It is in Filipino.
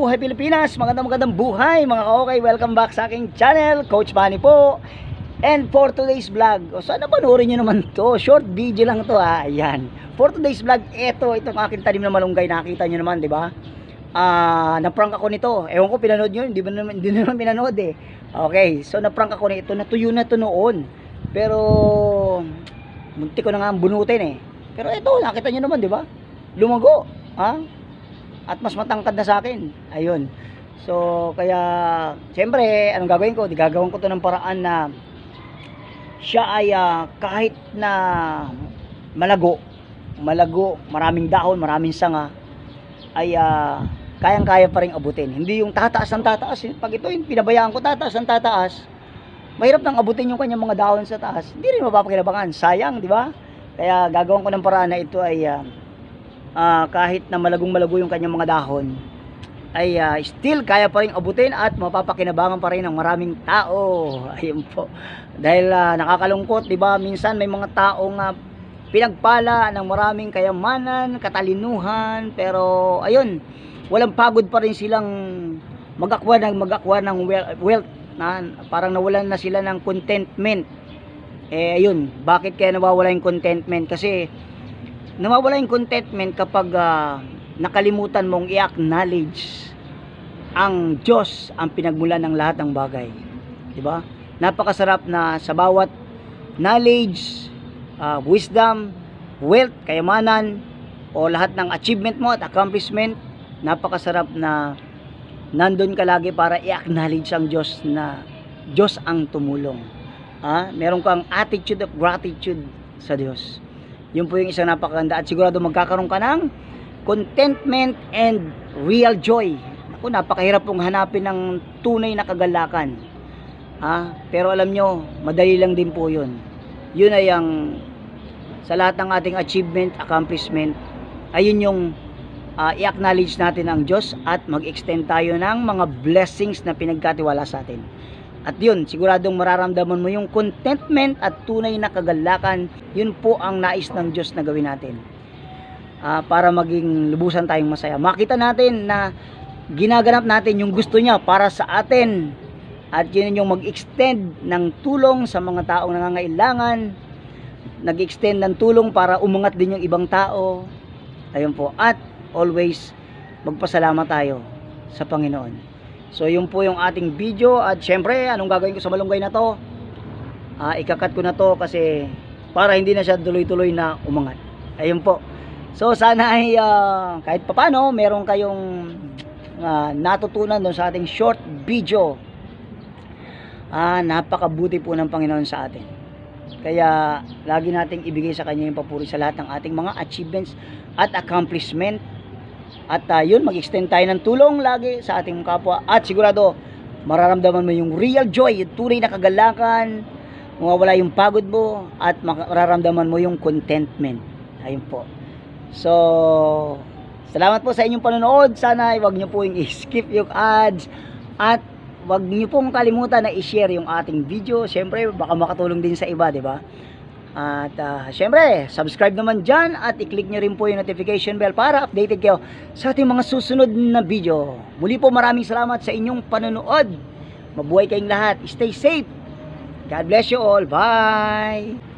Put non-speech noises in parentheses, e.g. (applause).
Buhay Pilipinas, magandang magandang buhay mga ka-okay. Welcome back sa aking channel, Coach Manny po. And for today's vlog, o sana panoorin nyo naman to, short video lang to ha, ayan. For today's vlog, eto, itong aking tanim na malunggay, nakita nyo naman, di ba? Ah, na-prank ako nito. Ewan ko pinanood nyo, hindi ba naman, hindi naman pinanood eh. Okay, so na-prank ako nito, natuyo na to noon. Pero, munti ko na nga bunutin eh. Pero ito, nakita nyo naman, di ba? Lumago, ha? At mas matangkad na sa akin. Ayun. So, kaya, siyempre, anong gagawin ko? Di gagawin ko to ng paraan na siya ay ah, kahit na malago, malago, maraming dahon, maraming sanga, ay ah, kayang-kaya pa rin abutin. Hindi yung tataas ng tataas. Pag ito yung pinabayaan ko, tataas ng tataas, mahirap nang abutin yung kanyang mga dahon sa taas. Hindi rin mapapakinabangan. Sayang, di ba? Kaya gagawin ko ng paraan na ito ay ah, ah, kahit na malagong-malago yung kanyang mga dahon, ay ah, still kaya pa rin abutin at mapapakinabangan pa rin ng maraming tao. (laughs) Ayun po. Dahil ah, nakakalungkot, 'di ba? Minsan may mga taong ah, pinagpala ng maraming kayamanan, katalinuhan, pero ayun, walang pagod pa rin silang magakwa ng magakwa ng wealth na parang nawalan na sila ng contentment. Eh ayun, bakit kaya nawawala yung contentment? Kasi nawawala yung contentment kapag ah, nakalimutan mong i-acknowledge ang Diyos ang pinagmulan ng lahat ng bagay. 'Di ba? Napakasarap na sa bawat knowledge, ah, wisdom, wealth, kayamanan o lahat ng achievement mo at accomplishment, napakasarap na nandun ka lagi para i-acknowledge ang Diyos na Diyos ang tumulong. Ah, meron kang attitude of gratitude sa Diyos. Yun po yung isang napakaganda at sigurado magkakaroon ka ng contentment and real joy. Ako, napakahirap pong hanapin ng tunay na kagalakan. Ah, pero alam nyo, madali lang din po yun. Yun ay ang sa lahat ng ating achievement, accomplishment, ayun yung ah, i-acknowledge natin ang Diyos at mag-extend tayo ng mga blessings na pinagkatiwala sa atin. At yun, siguradong mararamdaman mo yung contentment at tunay na kagalakan. Yun po ang nais ng Diyos na gawin natin. Ah, para maging lubusan tayong masaya. Makita natin na ginaganap natin yung gusto niya para sa atin. At yun yung mag-extend ng tulong sa mga taong nangangailangan. Nag-extend ng tulong para umangat din yung ibang tao. Ayun po. At always magpasalamat tayo sa Panginoon. So yun po yung ating video at syempre anong gagawin ko sa malunggay na to? Ah, ikakat ko na to kasi para hindi na siya tuloy-tuloy na umangat. Ayun po. So sana ay ah, kahit papano meron kayong ah, natutunan doon sa ating short video. Ah, napakabuti po ng Panginoon sa atin. Kaya lagi nating ibigay sa kanya yung papuri sa lahat ng ating mga achievements at accomplishment. At ah, yun, mag-extend tayo ng tulong lagi sa ating kapwa. At sigurado, mararamdaman mo yung real joy, yung tunay na kagalakan, mawawala yung pagod mo, at mararamdaman mo yung contentment. Ayun po. So, salamat po sa inyong panonood. Sana ay wag niyo po yung i-skip yung ads. At wag niyo pong kalimutan na i-share yung ating video. Siyempre, baka makatulong din sa iba, di ba? At uh, syempre, subscribe naman dyan at i-click nyo rin po yung notification bell para updated kayo sa ating mga susunod na video. Muli po maraming salamat sa inyong panonood. Mabuhay kayong lahat. Stay safe. God bless you all. Bye!